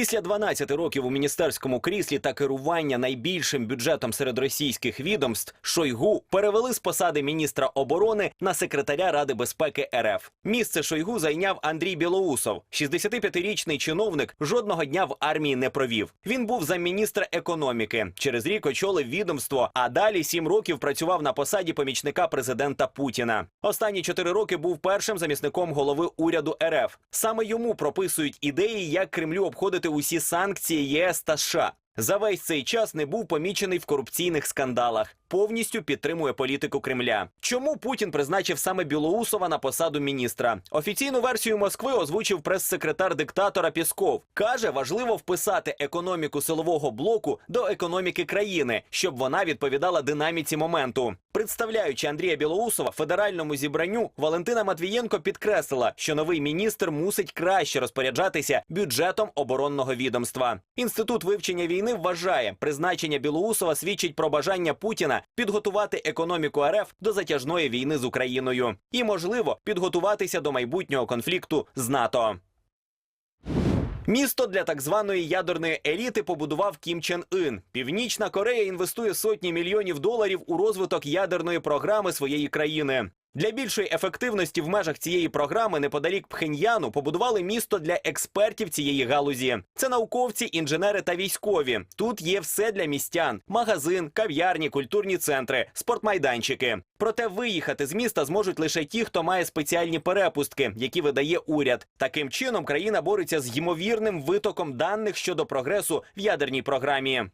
Після 12 років у міністерському кріслі та керування найбільшим бюджетом серед російських відомств Шойгу перевели з посади міністра оборони на секретаря Ради безпеки РФ. Місце Шойгу зайняв Андрій Білоусов. 65-річний чиновник жодного дня в армії не провів. Він був замміністра економіки. Через рік очолив відомство, а далі сім років працював на посаді помічника президента Путіна. Останні чотири роки був першим замісником голови уряду РФ. Саме йому прописують ідеї, як Кремлю обходити усі санкції ЄС та США. За весь цей час не був помічений в корупційних скандалах. Повністю підтримує політику Кремля. Чому Путін призначив саме Білоусова на посаду міністра? Офіційну версію Москви озвучив прес-секретар диктатора Пісков. каже, важливо вписати економіку силового блоку до економіки країни, щоб вона відповідала динаміці моменту. Представляючи Андрія Білоусова федеральному зібранню, Валентина Матвієнко підкреслила, що новий міністр мусить краще розпоряджатися бюджетом оборонного відомства. Інститут вивчення війни вважає, призначення Білоусова свідчить про бажання Путіна підготувати економіку РФ до затяжної війни з Україною і, можливо, підготуватися до майбутнього конфлікту з НАТО. Місто для так званої ядерної еліти побудував Кім Чен Ін. Північна Корея інвестує сотні мільйонів доларів у розвиток ядерної програми своєї країни. Для більшої ефективності в межах цієї програми неподалік Пхеньяну побудували місто для експертів цієї галузі. Це науковці, інженери та військові. Тут є все для містян: магазин, кав'ярні, культурні центри, спортмайданчики. Проте виїхати з міста зможуть лише ті, хто має спеціальні перепустки, які видає уряд. Таким чином країна бореться з ймовірним витоком даних щодо прогресу в ядерній програмі.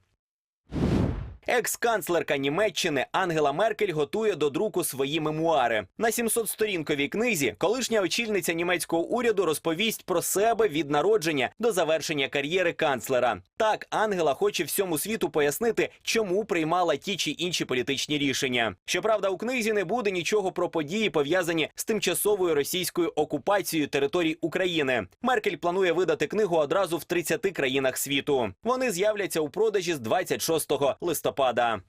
Екс-канцлерка Німеччини Ангела Меркель готує до друку свої мемуари. На 700-сторінковій книзі колишня очільниця німецького уряду розповість про себе від народження до завершення кар'єри канцлера. Так, Ангела хоче всьому світу пояснити, чому приймала ті чи інші політичні рішення. Щоправда, у книзі не буде нічого про події, пов'язані з тимчасовою російською окупацією територій України. Меркель планує видати книгу одразу в 30 країнах світу. Вони з'являться у продажі з 26 листопада.